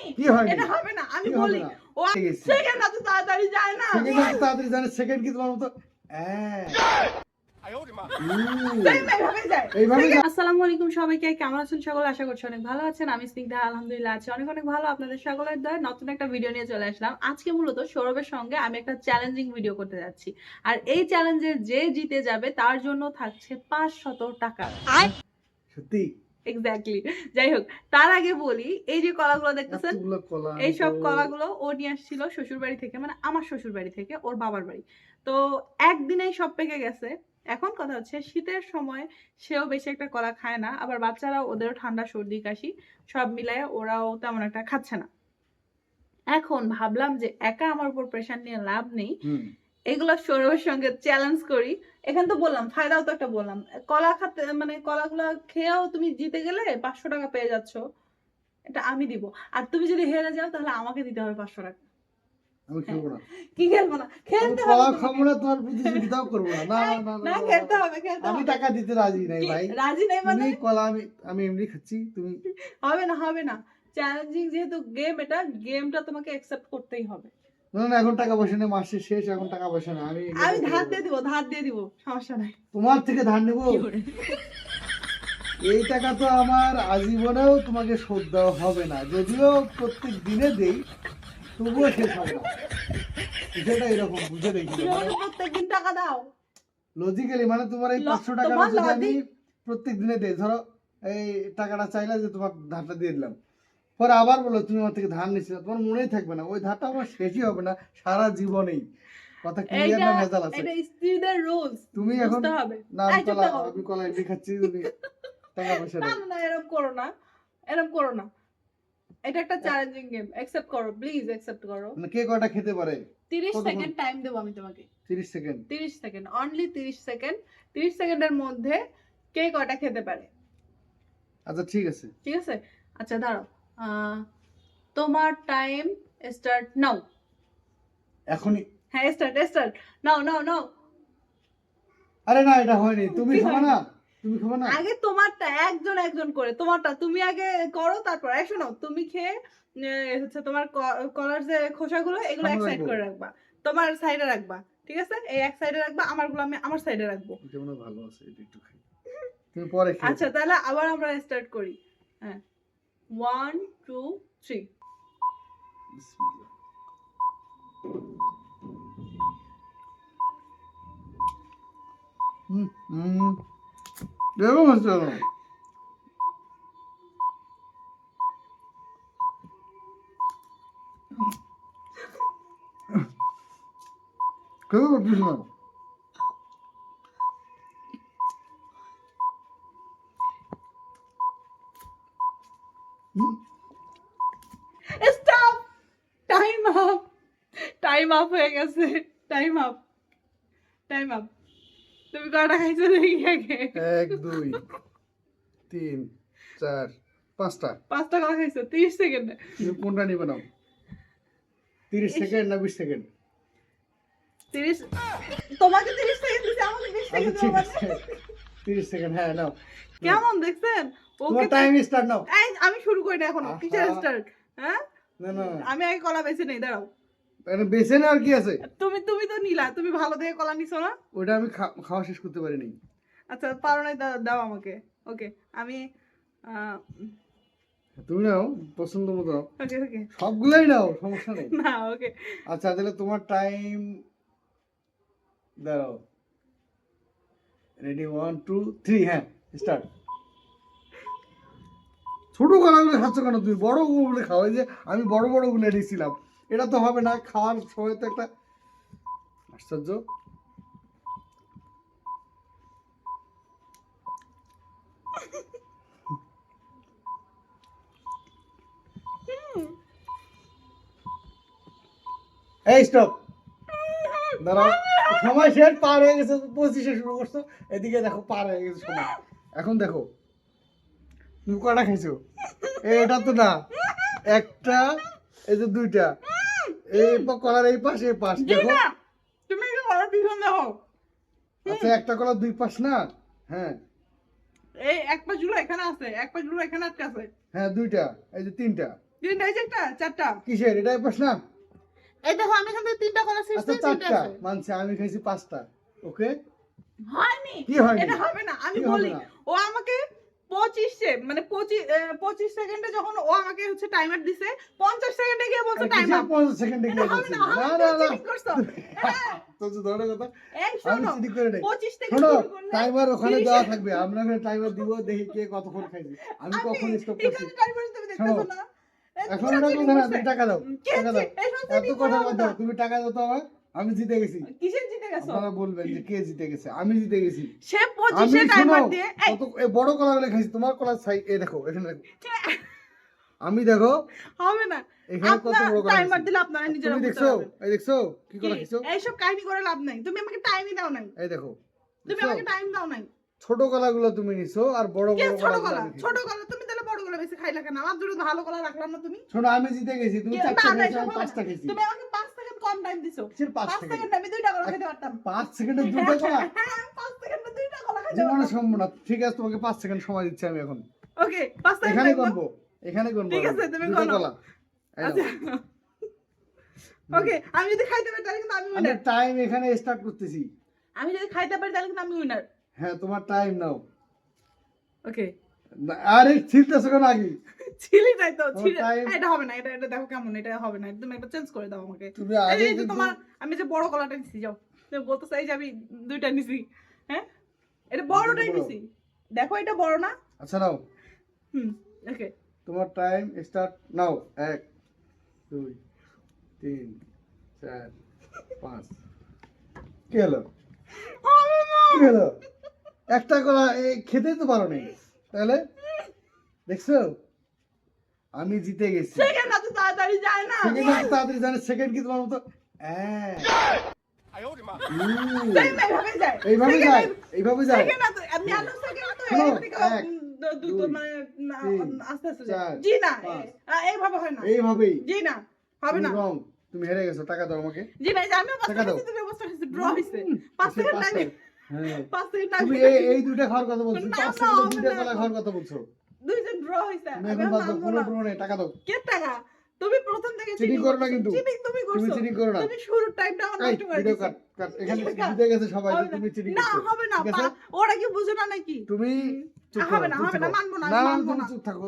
হয়নি? কি হয়নি? এটা হবে না আমি বলি ও সেকেন্ড এত তাড়াতাড়ি যায় না। সেকেন্ড এত তাড়াতাড়ি জানে সেকেন্ড কি তোমার মতো। হুম। Same এইভাবে যায়। এইভাবে যা- আসসালামু আলাইকুম সবাইকে কেমন আছেন সকলে? আশা করছি অনেক ভালো আছেন। আমি স্নিগ্ধা আলহামদুলিল্লাহ আছি। অনেক অনেক ভালো আপনাদের সকলের দয় নতুন একটা ভিডিও নিয়ে চলে আসলাম। আজকে মূলত সৌরভের সঙ্গে আমি একটা চ্যালেঞ্জিং ভিডিও করতে যাচ্ছি। আর এই চ্যালেঞ্জে যে জিতে যাবে তার জন্য থাকছে পাঁচ শত টাকা। সত্যি? এক্স্যাক্টলি যাই হোক তার আগে বলি এই যে কলাগুলো দেখতেছেন এই সব কলাগুলো ও নিয়ে আসছিল শ্বশুর বাড়ি থেকে মানে আমার শ্বশুর বাড়ি থেকে ওর বাবার বাড়ি। তো একদিনেই সব পেকে গেছে। এখন কথা হচ্ছে শীতের সময় সেও বেশি একটা কলা খায় না আবার বাচ্চারাও ওদেরও ঠান্ডা সর্দি কাশি সব মিলায় ওরাও তেমন একটা খাচ্ছে না। এখন ভাবলাম যে একা আমার উপর প্রেশার নিয়ে লাভ নেই। এগুলো সৌরভের সঙ্গে চ্যালেঞ্জ করি। এখানে তো বললাম ফায়দাও তো একটা বললাম। কলা খাতে মানে কলাগুলো খেয়েও তুমি জিতে গেলে পাঁচশো টাকা পেয়ে যাচ্ছ। এটা আমি দিব। আর তুমি যদি হেরে যাও তাহলে আমাকে দিতে হবে পাঁচশো টাকা। আমি খেলব না। কি খেলব না? খেলতে হবে খাব না তোমার প্রতিযোগিতাও করব না। না না না, না না খেলতে হবে খেলতে আমি টাকা দিতে রাজি নাই ভাই। রাজি নেই মানে? কলা আমি আমি এমনি খাচ্ছি তুমি হবে না হবে না। চ্যালেঞ্জিং যেহেতু গেম এটা গেমটা তোমাকে অ্যাকসেপ্ট করতেই হবে। না না এখন টাকা পয়সা নেই মাসের শেষ এখন টাকা পয়সা না আমি আমি ধার দিয়ে দিব ধার দিয়ে দিব সমস্যা নাই। তোমার থেকে ধার নেব? এই টাকা তো আমার আজীবনেও তোমাকে শোধ দেওয়া হবে না। যদিও প্রত্যেক দিনে দেই তবুও শেষ হবে না। বিষয়টা এরকম বুঝে দেখি কীভাবে প্রত্যেকদিন টাকা দাও। লজিক্যালি মানে তোমার এই পাঁচশো টাকা আমি প্রত্যেক দিনে দেই ধরো এই টাকাটা চাইলে যে তোমার ধারটা দিয়ে দিলাম। পরে আবার বলো তুমি আমার থেকে ধার নিচ্ছি না তোমার মনেই থাকবে না। ওই ধারটা আমার শেষই হবে না সারা জীবনেই। কথা ক্লিয়ার এটা না ভেজাল আছে? এটা স্ত্রীদের রুলস তুমি এখন না আমি এই, চুপ কলা আমি কলা এমনি খাচ্ছি তুমি টাকা পয়সা না না এরকম করো না। এরকম করো না। এটা একটা চ্যালেঞ্জিং গেম অ্যাকসেপ্ট করো প্লিজ অ্যাকসেপ্ট করো। মানে কে কয়টা খেতে পারে? 30 সেকেন্ড টাইম দেবো আমি তোমাকে। তিরিশ সেকেন্ড 30 সেকেন্ড অনলি 30 সেকেন্ড 30 সেকেন্ডের মধ্যে কে কয়টা খেতে পারে? আচ্ছা ঠিক আছে। ঠিক আছে? আচ্ছা দাঁড়াও। তোমার টাইম স্টার্ট নাও। এখনই? হ্যাঁ স্টার্ট স্টার্ট নাও নাও নাও। আরে না এটা হয়নি। তুমি খাবে না তুমি খাবে না আগে তোমারটা একজন একজন করে। তোমারটা তুমি আগে করো তারপর এই শোনো তুমি খেয়ে হচ্ছে তোমার কলার যে খোসাগুলো এগুলো এক সাইড করে রাখবা। তোমার সাইডে রাখবা। ঠিক আছে? এই এক সাইডে রাখবা আমার আমারগুলো আমি আমার সাইডে রাখব। মনে হয় ভালো আছে এটা একটু খাই। তুমি পরে আচ্ছা তাহলে আবার আমরা স্টার্ট করি। হ্যাঁ। ওয়ান টু থ্রি বিসমিল্লাহ। হুম হুম এরকম হচ্ছে কেন? কেউ করছিস stop time up time up হয়ে গেছে। টাইম আপ টাইম আপ তুমি কটা খাইছো দেখি আগে। এক দুই তিন চার পাঁচটা। পাঁচটা কটা খাইছো? তিরিশ সেকেন্ডে তুমি কোনটা নিবে নাও? তিরিশ সেকেন্ড না বিশ সেকেন্ড তিরিশ তোমাকে তিরিশ সেকেন্ড দিছি আমাকে বিশ সেকেন্ড ঠিক আছে তিরিশ সেকেন্ড হ্যাঁ নাও। কেমন দেখছেন? Okay time start now. এই আমি শুরু করি না এখনও। কিসের স্টার্ট হ্যাঁ? না না। আমি আগে কলা বেছে নেই দাঁড়াও। বেছে না আর কি আছে? তুমি তুমি তো নিলা তুমি ভালো দেখে কলা নিছো না? ওটা আমি খাওয়া শেষ করতে পারিনি। আচ্ছা পারো দাও- দাও আমাকে। ওকে আমি তুমি নাও পছন্দ মতো। ওকে ওকে। সবগুলাই নাও সমস্যা নেই। না ওকে। আচ্ছা তাহলে তোমার টাইম দাঁড়াও। রেডি ওয়ান টু থ্রি হ্যাঁ স্টার্ট ছোট কলাগুলো খাচ্ছ কেন? তুমি বড়গুলো খাও যে আমি বড় বড়গুলো নিয়েছিলাম এটা তো হবে না খাওয়ার সময় তো একটা আশ্চর্য। এই স্টপ দাঁড়াও। সময় শেষ পার হয়ে গেছে পঁচিশে শুরু করছ। এদিকে দেখো পার হয়ে গেছে সময়। এখন দেখো তুমি কটা খাইছো? এটা তো না একটা এই যে দুইটা। এই কলার এই পাশ এই পাশ দেখো। তুমি কলার পিছন দেখো? আচ্ছা একটা কলার দুই পাশ না? হ্যাঁ। এই এক পা জুলো এখানে আছে এক পা জুলো এখানে আটকে আছে। হ্যাঁ দুইটা এই যে তিনটা। তিনটা হয়েছে একটা চারটা। কিসের? এটাই প্রশ্ন এই দেখো আমি এখান থেকে তিনটা কলা শেষ আচ্ছা চারটা মানছে আমি খাইছি পাঁচটা ওকে? হয়নি কি হয়নি? এটা হবে না আমি বলি ও আমাকে পঁচিশে মানে পঁচিশ পঁচিশ সেকেন্ডে যখন ও আমাকে হচ্ছে টাইমার দিছে পঞ্চাশ সেকেন্ডে গিয়ে বলছে টাইমার পঞ্চাশ সেকেন্ডে গিয়ে বলছি? না না না হ্যাঁ, তো যে ধরনের কথা আমি শোনো করে নেই। পঁচিশ থেকে শোনো শুরু করলে টাইমার ওখানে দেওয়া থাকবে আমরা ওখানে টাইমার দিব দেখি কে কতক্ষণ খাইছি। আমি কখন স্টপ করছি? টাইমার তুমি দেখতেছো শোনো, না? এই এখন না তুমি টাকা দাও টাকা দাও। এত কথা করা বাদ দাও তুমি টাকা দাও তো আমার আমি জিতে গেছি। কিসের জিতে গেছো? আপনারা বলবেন যে কে জিতে গেছে? আমি জিতে গেছি। সে দিয়ে কত বড় কলা গুলো খাইছি তোমার কলা এ দেখো এখানে দেখো। আমি দেখো হবে না। এখানে কত বড় কলা টাইমার দিলে আপনারা নিজেরা তুমি দেখছ? এই দেখছ? কি কলা? খাইছো এইসব কাহিনী করে লাভ নাই। তুমি আমাকে টাইমই দাও নাই। এই দেখো তুমি আমাকে টাইম দাও নাই। ছোট কলাগুলো তুমি নিছো আর বড় বড় ছোট খাইছি। ছোট কলা তুমি গলা বেশি খাইলা কেন? আমার জন্য ভালো গলা রাখলাম না তুমি? শোনো আমি জিতে গেছি তুমি কে- চারটা না, না, খাইছো আমি হবে পাঁচটা না। খাইছি তুমি আমাকে পাঁচ সেকেন্ড কম টাইম দিছো। কিসের পাঁচ পাঁচ সেকেন্ড? সেকেন্ড আমি দুইটা গলা খেতে পারতাম। পাঁচ সেকেন্ডে দুটো কলা? হ্যাঁ পাঁচ সেকেন্ডে দুইটা গলা খেতে জীবনে সম্ভব না। ঠিক আছে তোমাকে পাঁচ সেকেন্ড সময় দিচ্ছি আমি এখন। ওকে পাঁচ সেকেন্ড এখানে গণবো এখানে গণবো ঠিক আছে, তুমি। কলা। আচ্ছা। ওকে আমি যদি খাইতে পারি তাহলে কিন্তু আমি আমি উইনার টাইম এখানে স্টার্ট করতেছি। আমি যদি খাইতে পারি তাহলে কিন্তু আমি উইনার হ্যাঁ তোমার টাইম নাও। ওকে আরে ছিলতেছো কেন আগে? ছিলি নাই তো এটা হবে না এটা এটা দেখো কেমন এটা হবে না তুমি একটা চেঞ্জ করে দাও আমাকে। তুমি আগে তোমার আমি যে বড় কলাটা নিছি যাও। তুমি বলতে চাই যে আমি দুইটা নিছি হ্যাঁ? এটা বড়টাই নিছি। দেখো এটা বড় না? আচ্ছা নাও। হুম ওকে। তোমার টাইম স্টার্ট নাও এক দুই তিন চার পাঁচ। কি হলো কি হলো একটা কলা এই খেতেই তো পারো নি তাহলে? দেখছ? আমি জিতে গেছি। সেকেন্ড এত তাড়াতাড়ি যায় না। সেকেন্ড এত তাড়াতাড়ি জানে সেকেন্ড কি তোমার মতো? হ্যাঁ। এইভাবে যায় এইভাবে যায়। যায় আমি আলো সেকেন্ড তো এক, মানে আস্তে আস্তে যায়। জি না এইভাবে হয় না। এইভাবেই। জি না হবে না। তুমি হেরে গেছো টাকা দাও আমাকে। জি না এই যে পাঁচ টাকা দাও। তুমি অবস্থা ড্র সেকেন্ড পাঁচটা। হ্যাঁ। এই দুইটা খাওয়ার কথা বলছো না, দুইটা না। কলা খাওয়ার কথা বলছো। দুইজন ড্র হয়েছে তুমি না। টাকা দাও। কে টাকা? প্রথম থেকে করো না কিন্তু। তুমি তুমি করছ। চিটিং করো না। তুমি শুরুর টাইমটা আমার নষ্ট করে দিছো কাট কাট এখানে জিতে গেছে সবাই না। তুমি চিটিং না হবে না ওরা কি বুঝো না নাকি? তুমি হবে না, হবে না, মানবো না, না না মানবো না। চুপ থাকো।